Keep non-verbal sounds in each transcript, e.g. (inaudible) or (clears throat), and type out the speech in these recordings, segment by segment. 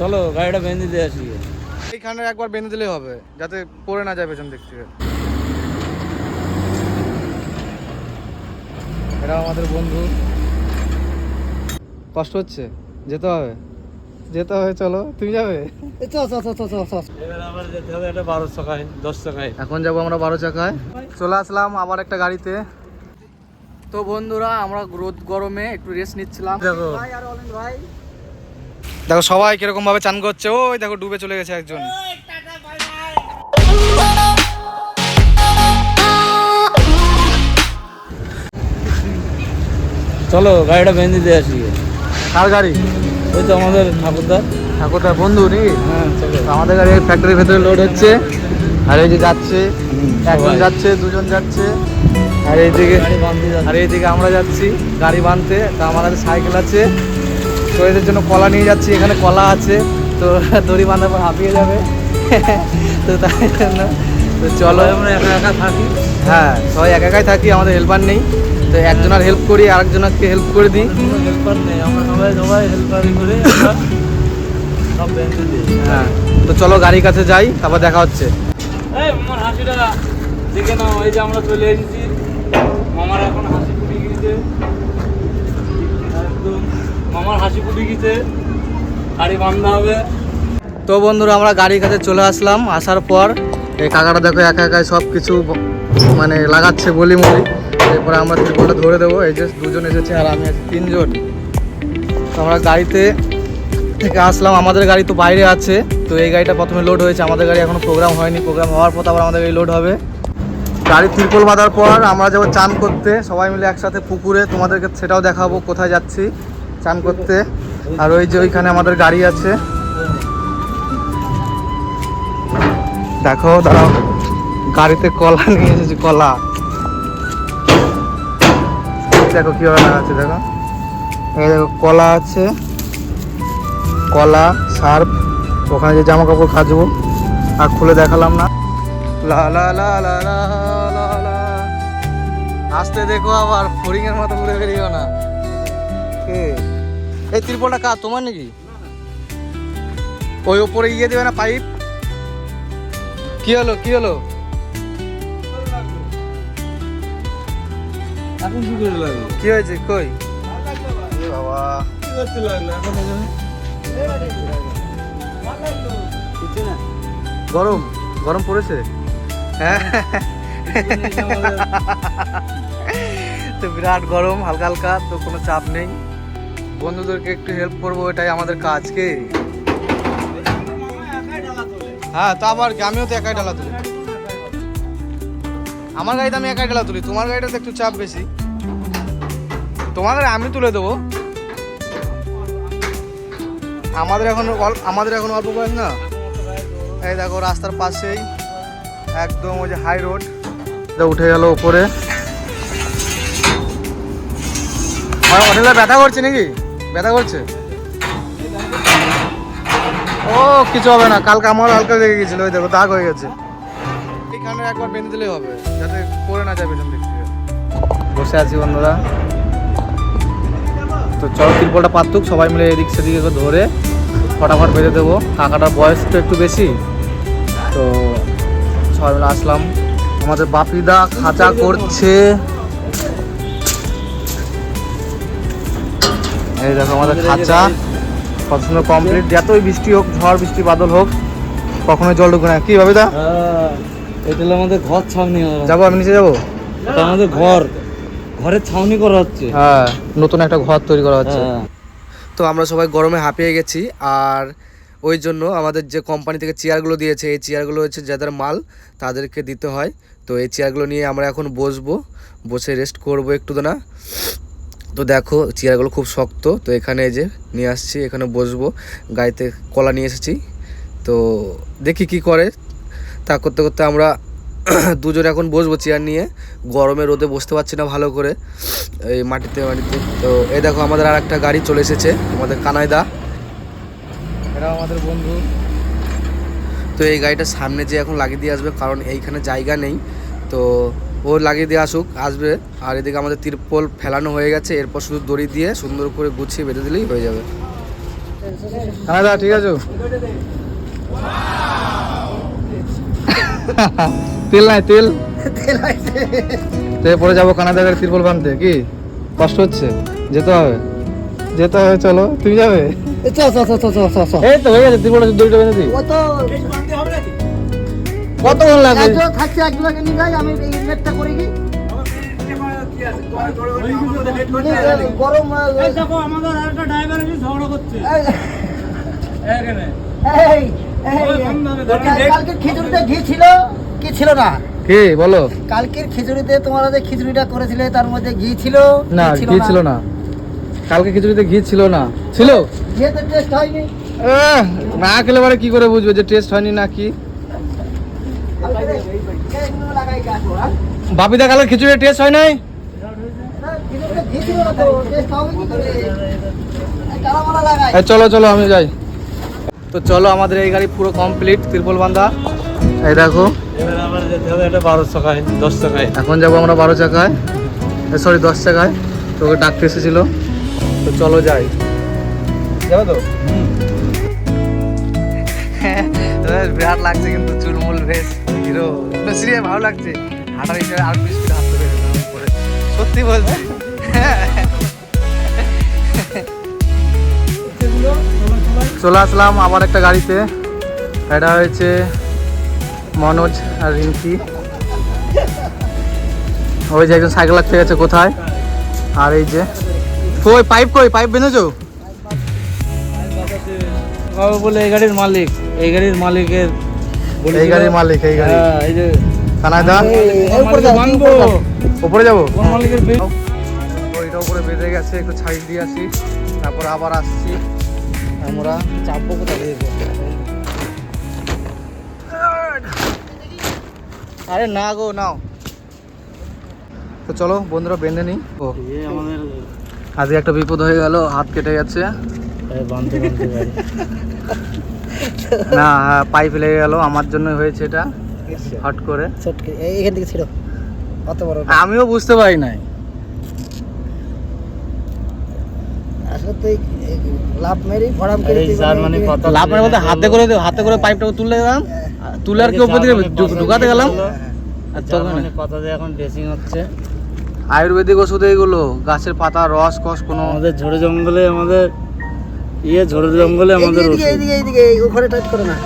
চলো গাড়িটা বেঁধে দিয়ে আসি। এইখানে একবার বেঁধে দিলেই হবে যাতে পড়ে না যায় পেছন দিক থেকে। এরা আমাদের বন্ধু। কষ্ট হচ্ছে? যেতে হবে? যেতে হবে চলো। তুমি যাবে? এখন যাব আমরা বারো চাকায়। চলে আসলাম আবার একটা গাড়িতে। তো বন্ধুরা আমরা রোদ গরমে একটু রেস্ট নিচ্ছিলাম। দেখো। দেখো সবাই কীরকম ভাবে চান করছে। ওই দেখো ডুবে চলে গেছে একজন। চলো গাড়িটা বেঁধে দিয়ে আসি। কার গাড়ি? ওই তো আমাদের ঠাকুরদা ঠাকুরদার বন্ধু নি হ্যাঁ চলো। আমাদের গাড়ি ফ্যাক্টরির ভেতরে লোড হচ্ছে। আর এই যে যাচ্ছে একজন যাচ্ছে দুজন যাচ্ছে। আর এইদিকে বাঁধতে যাচ্ছে। আর এইদিকে আমরা যাচ্ছি গাড়ি বাঁধতে। তা আমাদের সাইকেল আছে। তো এদের জন্য কলা নিয়ে যাচ্ছি এখানে কলা আছে তো দড়ি বাঁধার পর হাঁপিয়ে যাবে। তো তাই জন্য তো চলো। আমরা একা একা থাকি। হ্যাঁ সবাই একা একাই থাকি আমাদের হেল্পার নেই। তো একজনের হেল্প করি আরেকজনকে হেল্প করে দিই। হেল্পার নেই আমরা সবাই সবাই হেল্পারি করে আমরা সব বেঁধে দিই। হ্যাঁ তো চলো গাড়ির কাছে যাই তারপর দেখা হচ্ছে। এই মামার হাসিটা দেখে নাও এই যে আমরা চলে এসেছি। মামার এখন হাসি ফুটে গিয়েছে মামার হাসি ফুটে গিয়েছে গাড়ি বান্ধা হবে। তো বন্ধুরা, আমরা গাড়ির কাছে চলে আসলাম। আসার পর এই কাকাটা দেখো একা একাই সব কিছু মানে লাগাচ্ছে বলি মলি এরপরে আমরা ত্রিপলটা ধরে দেবো। এই যে দুজন এসেছে আর আমি আছি তিনজন। তো আমরা গাড়িতে থেকে আসলাম। আমাদের গাড়ি তো বাইরে আছে। তো এই গাড়িটা প্রথমে লোড হয়েছে। আমাদের গাড়ি এখনও প্রোগ্রাম হয়নি। প্রোগ্রাম হওয়ার পর আবার আমাদের গাড়ি লোড হবে। গাড়ি ত্রিপল বাঁধার পর আমরা যাব চান করতে। সবাই মিলে একসাথে পুকুরে। তোমাদেরকে সেটাও দেখাবো কোথায় যাচ্ছি। চান করতে। আর ওই যে ওইখানে আমাদের গাড়ি আছে। দেখো, দাঁড়াও। গাড়িতে কলা (laughs) নিয়ে এসেছি, কলা। দেখো কীভাবে লাগাচ্ছে, দেখো। এই দেখো, কলা আছে। কলা, সার্ফ। ওখানে যে জামা কাপড় খাজবো আর খুলে দেখালাম না। লা লা লা লা লা লা লা। আসতে দেখো আবার, ফড়িং এর মতো ঘুরে বেরিয়েও না। কে? এই ত্রিপলটা কার? তোমার নাকি? ওই ওপরে ইয়ে দেবে না পাইপ? কি হলো কি হলো? এখন কি করে লাগল? কি হয়েছে? কই? বাবা। কি করতে লাগল? এখন এখানে কিছু না? গরম? গরম পড়েছে? হ্যাঁ। তো বিরাট গরম হালকা হালকা তো কোনো চাপ নেই। বন্ধুদেরকে একটু হেল্প করব, এটাই আমাদের কাজ কি? হ্যাঁ তা আবার আমিও তো একাই ডালা তুলি। আমার গাড়িতে আমি একাই ডালা তুলি, তোমার গাড়িটাতে একটু চাপ বেশি। তোমার গাড়ি আমি তুলে দেবো। আমাদের এখন আমাদের এখন অল্প বয়স না? এই দেখো, রাস্তার পাশেই একদম ওই যে হাই রোড উঠে গেল উপরে অনেকটা ব্যথা করছে নাকি? ব্যথা করছে? ও, কিছু হবে না, কালকে আমার হালকা লেগে গেছিল, ওই দেখো, দাগ হয়ে গেছে। এখানে একবার বেঁধে দিলেই হবে, যাতে পড়ে না যায় পেছন বসে আছি বন্ধুরা। তো চলো, তিরপলটা পাতুক সবাই মিলে এদিক সেদিকে ধরে ফটাফট বেঁধে দেবো। কাকাটার বয়স তো একটু বেশি। তো সবাই মিলে আসলাম। আমাদের বাপিদা খাঁচা করছে। এই দেখো আমাদের খাঁচা। কত সুন্দর কমপ্লিট যতই বৃষ্টি হোক ঝড় বৃষ্টি বাদল হোক কখনো জল ঢুকে না। কি বাপিদা হ্যাঁ, এটা হলো আমাদের ঘর ছাউনি। যাব আমি নিচে যাব? এটা আমাদের ঘর। ঘরের ছাউনি করা হচ্ছে। হ্যাঁ নতুন একটা ঘর তৈরি করা হচ্ছে। হ্যাঁ। তো আমরা সবাই গরমে হাঁপিয়ে গেছি আর ওই জন্য আমাদের যে কোম্পানি থেকে চেয়ারগুলো দিয়েছে এই চেয়ারগুলো হচ্ছে যাদের মাল তাদেরকে দিতে হয়। তো এই চেয়ারগুলো নিয়ে আমরা এখন বসবো। বসে রেস্ট করব একটু না তো দেখো, চেয়ারগুলো খুব শক্ত, তো এখানে যে নিয়ে আসছি, এখানে বসবো। গাড়িতে কলা নিয়ে এসেছি। তো দেখি কি করে। তা করতে করতে আমরা (clears throat) দুজন এখন বসবো চেয়ার নিয়ে। গরমে রোদে বসতে পারছি না ভালো করে। এই মাটিতে মাটিতে। তো এই দেখো, আমাদের আর একটা গাড়ি চলে এসেছে, আমাদের কানাইদা। এরা আমাদের বন্ধু। তো এই গাড়িটা সামনে যে এখন লাগিয়ে দিয়ে আসবে, কারণ এইখানে জায়গা নেই। তো ও লাগিয়ে দিয়ে আসুক আসবে। আর এদিকে আমাদের তিরপল ফেলানো হয়ে গেছে এরপর শুধু দড়ি দিয়ে সুন্দর করে গুছিয়ে বেঁধে দিলেই হয়ে যাবে। হ্যাঁ দা ঠিক আছে? তেল নাই তেল? পরে যাব কানাডার তিরপল বানতে কি? কষ্ট হচ্ছে? যেতে হবে? যেতে হবে চলো। তুমি যাবে? এই তো হয়ে গেছে তিরপলটা দড়িটা বেঁধে দিই। কতক্ষণ লাগবে থাকছে একজনকে নিয়ে যাই আমি নেটটা করে দিই গরম দেখো আমাদের একটা ড্রাইভার এসে ঝগড়া করছে। এখানে এই এই কালকের খিচুড়িতে ঘি ছিল কি ছিল না? কি বলো। কালকের খিচুড়িতে তোমরা যে খিচুড়িটা করেছিলে তার মধ্যে ঘি ছিল না ঘি ছিল না। কালকে খিচুড়িতে ঘি ছিল না। ছিল? ঘিতে টেস্ট হয়নি। না খেলে পরে কি করে বুঝবে যে টেস্ট হয়নি না কি এইগুলো লাগাই গাছ ওরা বাপিদা কালকে খিচুড়ির টেস্ট হয় নাই খিচুড়িতে ঘি ছিল না তো টেস্ট হবে কি করে কালামালা লাগাই এই চলো চলো আমি যাই। তো চলো আমাদের এই গাড়ি পুরো কমপ্লিট তিরপল বান্ধা এই দেখো। এখন যাব আমরা বারো চাকায়। সরি দশ চাকায়। তোকে ডাকতে এসেছিল। তো চলো যাই। যাবে তো? বিরাট লাগছে কিন্তু চুলমুল বেশ হিরো। সিরিয়াস ভালো লাগছে। হিসেবে আর বিশ পেরে উপরে। সত্যি বলছি চলে আসলাম আবার একটা গাড়িতে। এটা হয়েছে মনোজ আর রিঙ্কি। ওই যে একজন সাইকেল লাগতে গেছে কোথায়? আর এই যে কই পাইপ কই? পাইপ বেঁধেছো? বাবা বলে এই গাড়ির মালিক। এই গাড়ির মালিকের এই গাড়ির মালিক এই গাড়ি হ্যাঁ, এই যে যাও, বানবো উপরে যাব? কোন মালিকের ওইটা উপরে বেঁধে গেছে একটু ছাইড দিয়ে আসি। তারপর আবার আসছি। আমরা চাপবো আরে না গো নাও। তো চলো বন্ধুরা বেঁধে ও আজকে একটা বিপদ হয়ে গেল হাত কেটে গেছে। না পাইপ লেগে গেল আমার জন্য হয়েছে এটা। হট করে। এই- এখান থেকে ছিল অত বড় আমিও বুঝতে পারি নাই। মানে মানে হাতে করে হাতে করে পাইপটা তুলে গেলাম। তুলে আর কি উপর দিকে ঢুকাতে গেলাম এখন ড্রেসিং হচ্ছে। আয়ুর্বেদিক ওষুধ এইগুলো গাছের পাতা রস কস কোনো আমাদের ঝোড়ে জঙ্গলে আমাদের ইয়ে ঝোড়ে জঙ্গলে আমাদের এইদিকে ওষুধ। এইদিকে এইদিকে এই ওখানে টাচ করে না।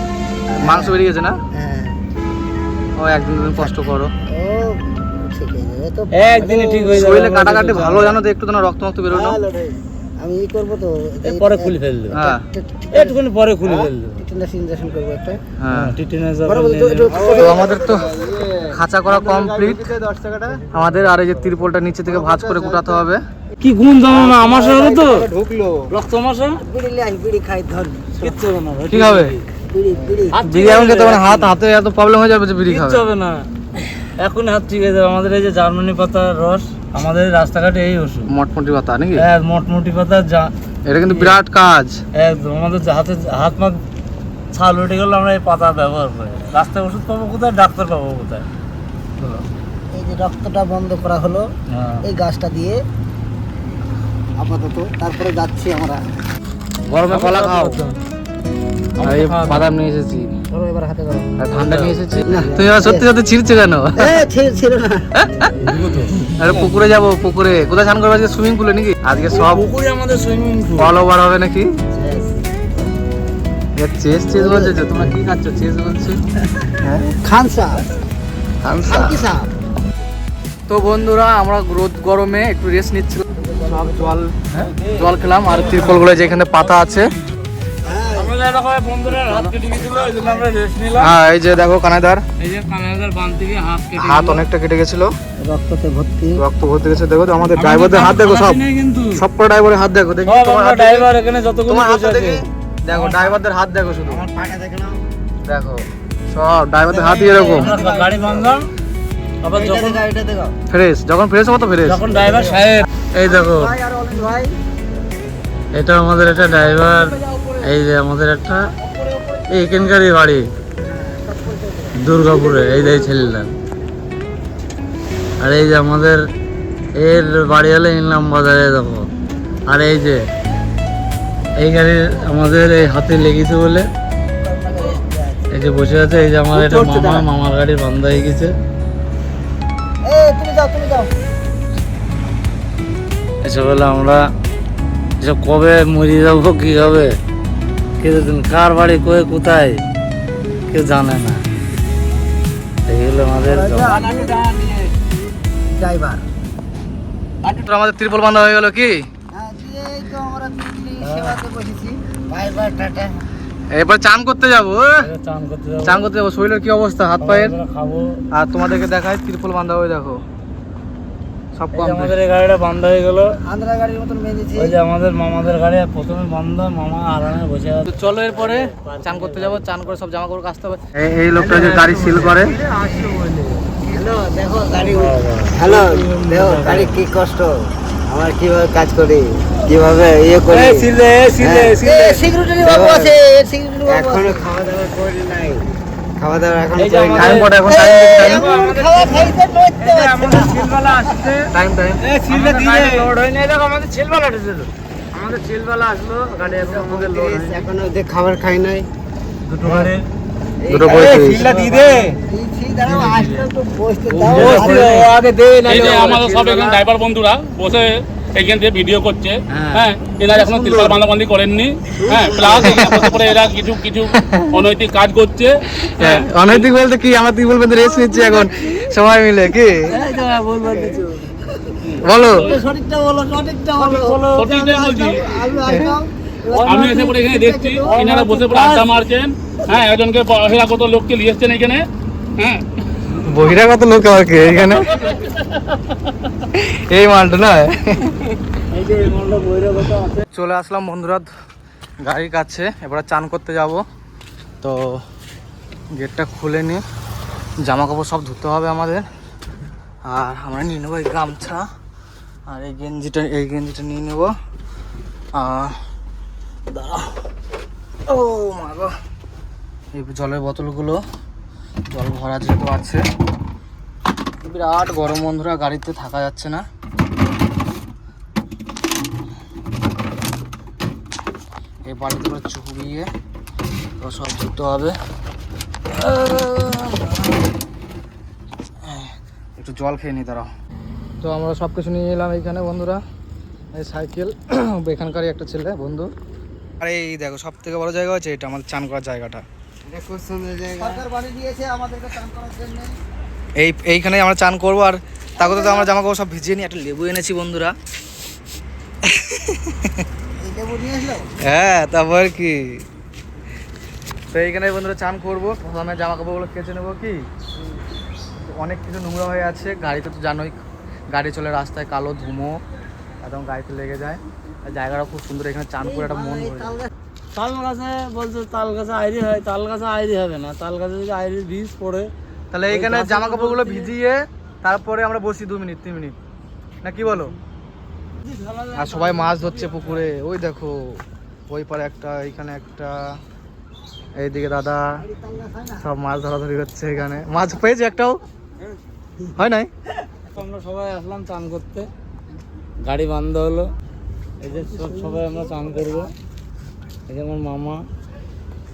মাংস বেরিয়ে গেছে না? হ্যাঁ ও একদিন দুদিন কষ্ট করো। ও ঠিক হয়ে যাবে তো একদিনই ঠিক হয়ে যাবে। শরীরে কাটাকাটি ভালো জানো তো একটু যেন রক্ত মক্ত রে। আমি ই করব তো পরে খুলে ফেল দেবো। হ্যাঁ। একটুখানি পরে খুলে ফেল দেবো। টিটেনাস ইনজেকশন করব একটা। হ্যাঁ। টিটেনাস তো আমাদের তো খাঁচা করা কমপ্লিট আমাদের আর এই যে তিরপলটা নিচে থেকে ভাঁজ করে কুটাতে হবে। কি গুণ জানো না আমার শহরে তো? ঢুকলো। রক্ত বিড়ি লাই বিড়ি খাই ধর। কিচ্ছু না কি হবে বিড়ি হাত হয়ে হাত হাতে এত প্রবলেম হয়ে যাবে যে বিড়ি খাবে। হবে না। এখন হাত ঠিক হয়ে যাবে। আমাদের এই যে জার্মানি পাতার রস আমাদের রাস্তাঘাটে এই ওষুধ। মটমটি পাতা নাকি? এক মোটমুটি পাতার যা এটা কিন্তু বিরাট কাজ। একদম আমাদের হাতে হাত মা ছাল উঠে গেলে আমরা এই পাতা ব্যবহার করি। রাস্তায় ওষুধ পাবো কোথায়? ডাক্তার পাবো কোথায়? এই যে রক্তটা বন্ধ করা হলো হ্যাঁ। এই গাছটা দিয়ে আপাতত। তারপরে যাচ্ছি আমরা। গরমে কলা খাও। বাদাম নিয়ে এসেছি। ধরো এবার হাতে ধরো। আর ঠান্ডা নিয়ে এসেছি। এবার সত্যি সত্যি ছিড়ছে কেন? (laughs) আরে পুকুরে যাব পুকুরে। কোথায় স্নান করব? আজকে সুইমিং পুলে নাকি? আজকে সব পুকুরে আমাদের সুইমিং পুল অল ওভার হবে নাকি? চেস চেস বলছে? যে তোমরা কি খাচ্ছ? চেস বলছো? হ্যাঁ। খানকি তো বন্ধুরা আমরা রোদ গরমে একটু রেস্ট নিচ্ছিলাম। সব জল জল খেলাম। আর তিরপলগুলো যেখানে পাতা আছে হয় হ্যাঁ এই যে দেখো কানাদার হাত অনেকটা কেটে গেছিল। রক্ততে ভর্তি। রক্ত ভর্তি গেছে দেখো তো আমাদের ড্রাইভারদের হাত দেখো সব। নেই সব কটা ড্রাইভারের হাত দেখো দেখি তোমার আমরা ড্রাইভার এখানে যতগুলো তোমার হাত দেখি? দেখো ড্রাইভারদের হাত দেখো শুধু। আমার পাটা দেখে নাও। দেখো সব ড্রাইভারদের হাতই এরকম। গাড়ি বাঁধলাম আবার যখন দেখো দেখো। ফ্রেশ যখন ফ্রেশ হব তো ফ্রেশ। যখন ড্রাইভার সাহেব। এই দেখো ভাই আর ভাই। এটা আমাদের একটা ড্রাইভার এই যে আমাদের একটা এই এখানকারই বাড়ি দুর্গাপুরে এই যে ছেলেটা। আর এই যে আমাদের এর বাড়ি হলো ইনলাম বাজারে দেখো। আর এই যে এই গাড়ি আমাদের এই হাতে লেগেছে বলে এই যে বসে আছে এই যে আমার এটা মামা মামার গাড়ি বান্ধা হয়ে গেছে। এসব হলে আমরা এসব কবে মরে যাব কি হবে? কেউ কার বাড়ি কয়ে কোথায় কেউ জানে না। এইগুলো আমাদের আমাদের ত্রিপল হয়ে গেল কি? হ্যাঁ দিয়ে এই তো আমরা দিল্লি সেবাতে বসেছি। Bye bye tata. এবার চান করতে যাব চান করতে যাব। চান করতে যাব। শরীরের কি অবস্থা? হাত পায়ের? আর তোমাদেরকে দেখায় ত্রিপল বান্ধা হয়ে দেখো। সব কম আমাদের এই গাড়িটা বান্ধা হয়ে গেল। আন্ধ্রা গাড়ির মতন বেঁধেছি। ওই যে আমাদের মামাদের গাড়ি প্রথমে বান্ধা মামা আরামে বসে আছে। তো চলো এরপরে চান করতে যাব চান করে সব জামা কাপড় কাচতে হবে। এই লোকটা যে গাড়ি সিল করে। হ্যালো দেখো গাড়ি হ্যালো দেখো গাড়ি কি কষ্ট। আমার কীভাবে কাজ করি কীভাবে ইয়ে করি। সিলে সিলে সিকিউরিটি বাবু আছে সিকিউরিটি বাবু এখনও খাওয়া দাওয়া করি নাই। খাওয়া দাওয়া এখন টাইম কটা এখন টাইম খাওয়া খাইতে আমাদের সিলবালা আসছে। টাইম টাইম সিলটা দিলে লোড হয় না দেখো আমাদের সিলবালা এসেছে আমাদের সিলবালা আসলো গাড়ি এখন আমাদের লোড হয় এখনও খাবার খাই নাই। দুটো পঁয়ত্রিশ দিয়ে দে। আমাদের সব এখানে ড্রাইভার বন্ধুরা বসে এইখান থেকে ভিডিও করছে। হ্যাঁ। হ্যাঁ এনারা এখনও তিরপাল বান্ধাবান্ধি করেননি। হ্যাঁ প্লাস এখানে বসে পড়ে এরা কিছু কিছু অনৈতিক কাজ করছে। হ্যাঁ। (laughs) অনৈতিক বলতে কি? আমার তুই বলবেন রেস নিচ্ছি এখন। সবাই মিলে কি? বলো। সঠিকটা বলো সঠিকটা বলো সঠিকটাই বলছি। আমি এসে পরে এখানে দেখছি এনারা বসে পড়ে আড্ডা মারছেন। হ্যাঁ একজনকে বহিরাগত লোককে নিয়ে এসছেন এখানে। হ্যাঁ। বহিরাগত লোক আর কি এখানে এই মালটা না? চলে আসলাম বন্ধুরা গাড়ির কাছে, এবার চান করতে যাব। তো গেটটা খুলে নি জামা কাপড় সব ধুতে হবে আমাদের। আর আমরা নিয়ে নেব এই গামছা, আর এই গেঞ্জিটা এই গেঞ্জিটা নিয়ে নেব। আর দাঁড়াও। ও মাগো এই জলের বোতলগুলো জল ভরা যেহেতু আছে। বিরাট গরম বন্ধুরা, গাড়িতে থাকা যাচ্ছে না। এই বাড়িতে করে চুবিয়ে তো সব ধুতে হবে। একটু জল খেয়ে নি দাঁড়াও। তো আমরা সব কিছু নিয়ে এলাম এইখানে বন্ধুরা, এই সাইকেল। এখানকারই একটা ছেলে, বন্ধু। আর এই দেখো সব থেকে বড় জায়গা হচ্ছে এটা, আমাদের চান করার জায়গাটা। এটা খুব সুন্দর জায়গা সরকার বাড়ি দিয়েছে আমাদেরকে চান করার জন্য। এই এইখানে আমরা চান করব আর তারপরে তো আমরা জামা কাপড় সব ভিজিয়ে নিয়ে একটা লেবু এনেছি বন্ধুরা। হ্যাঁ তারপর কি? তো এইখানে বন্ধুরা চান করব প্রথমে জামা কাপড়গুলো কেচে নেব কি? অনেক কিছু নোংরা হয়ে আছে গাড়িতে তো জানোই গাড়ি চলে রাস্তায় কালো ধুমো একদম গাড়িতে লেগে যায়। আর জায়গাটা খুব সুন্দর এখানে চান করে একটা মন ভরে যায়। তাল গাছে বলছে তাল গাছে আইরি হয় তাল গাছে আইরি হবে না। তাল গাছে যদি আইরির বীজ পড়ে তাহলে এইখানে জামা কাপড়গুলো ভিজিয়ে তারপরে আমরা বসি দু মিনিট তিন মিনিট। না কি বলো? আর সবাই মাছ ধরছে পুকুরে। ওই দেখো ওই পারে একটা এইখানে একটা এইদিকে দাদা সব মাছ ধরাধরি হচ্ছে এখানে। মাছ পেয়েছে একটাও? হয় নাই? আমরা সবাই আসলাম চান করতে। গাড়ি বন্ধ হলো। এই যে সব সবাই আমরা চান করব। এই যে আমার মামা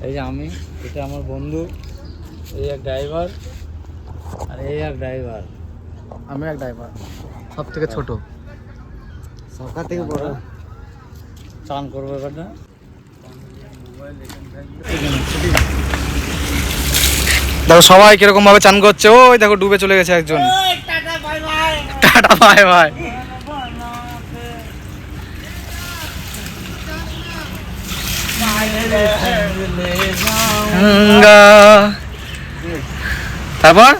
এই যে আমি এটা আমার বন্ধু এই এক ড্রাইভার আর এই এক ড্রাইভার আমি এক ড্রাইভার সব থেকে ছোট। সরকার থেকে বড়। চান করব এবারটা দেখো সবাই কীরকম ভাবে চান করছে। ওই দেখো ডুবে চলে গেছে একজন। টাটা বাই বাই তারপর?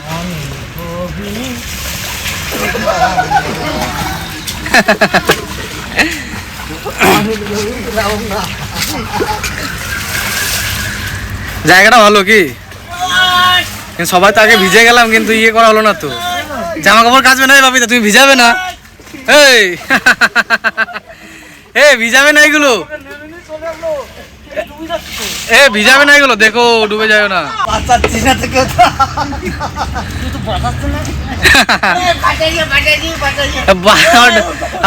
জায়গাটা ভালো কি? সবাই তো আগে ভিজে গেলাম, কিন্তু ইয়ে করা হলো না তো। জামা কাপড় কাচবে না বাপিতা তুমি ভিজাবে না। এই। (laughs) এ ভিজাবে না এগুলো। এ ভিজাবে না এগুলো দেখো ডুবে যাবে না।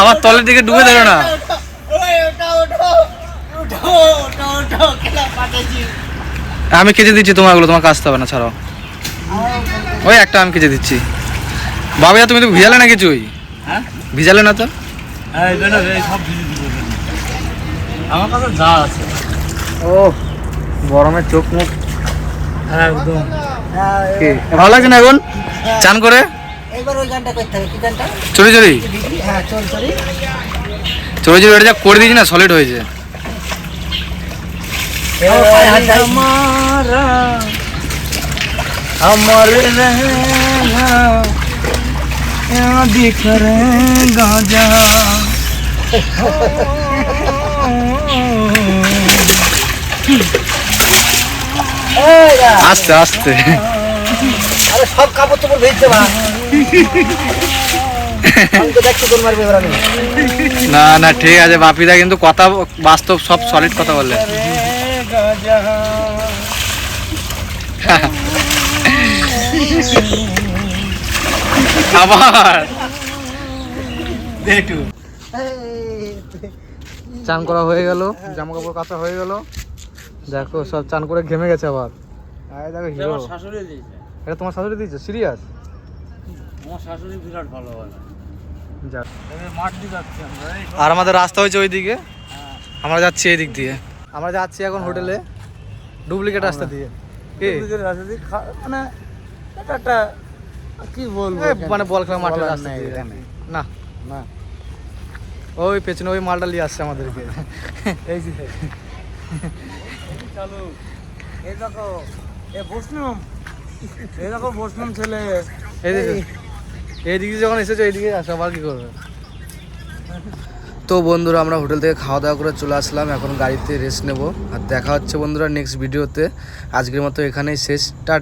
আমার তলের দিকে ডুবে যাবে না। আমি কেটে দিচ্ছি তোমারগুলো তোমার কাজতে হবে না ছাড়াও ওই একটা আমি কেটে দিচ্ছি। বাবা তুমি তো ভিজালে না কিছুই? হ্যাঁ? ভিজালে না তো? হ্যাঁ। আমার কাছে যা আছে। ও গরমে চোখ মুখ একদম কি ভালো লাগছে না এখন চান করে এবার ওই গানটা করতে হবে কি গানটা চড়ি চড়ি হ্যাঁ চল চলি চড়ি চড়ি এটা যা করে দিয়েছি না সলিড হয়েছে हमारा अमर रहेगा यहाँ दिख रहेगा जहाँ আস্তে আস্তে। আরে সব কাপড় চোপড় ভেজতে মা। না না ঠিক আছে বাপিদা কিন্তু কথা বাস্তব সব সলিড কথা বললে। আবার। চান করা হয়ে গেল জামা কাপড় কাঁচা হয়ে গেল। দেখো সব চান করে ঘেমে গেছে আবার। আয় দেখো হিরো আমার শাশুড়ি দিয়েছে। এটা তোমার শাশুড়ি দিয়েছে? সিরিয়াস আমার শাশুড়ি বিরাট ভালো বলে যাক এবার মাঠ দিয়ে যাচ্ছি আমরা আর আমাদের রাস্তা হয়েছে ওই দিকে আমরা যাচ্ছি এই দিক দিয়ে। আমরা যাচ্ছি এখন হোটেলে ডুপ্লিকেট রাস্তা দিয়ে। রাস্তা দিয়ে খা- মানে এটা একটা কি বলব মানে বল খেলা মাঠের রাস্তা দিয়ে। না। না। ওই পেছনে ওই মালটা নিয়ে আসছে আমাদেরকে। এই যে। চালু। এই দেখো, এ বসলাম। এই দেখো বসলাম ছেলে। এইদিকে এইদিকে যখন এসেছ, এইদিকে আসো, আবার কি করবে? তো বন্ধুরা, আমরা হোটেল থেকে খাওয়া দাওয়া করে চলে আসলাম। এখন গাড়িতে রেস্ট নেব। আর দেখা হচ্ছে বন্ধুরা নেক্সট ভিডিওতে আজকের মতো এখানেই শেষ। টাটা।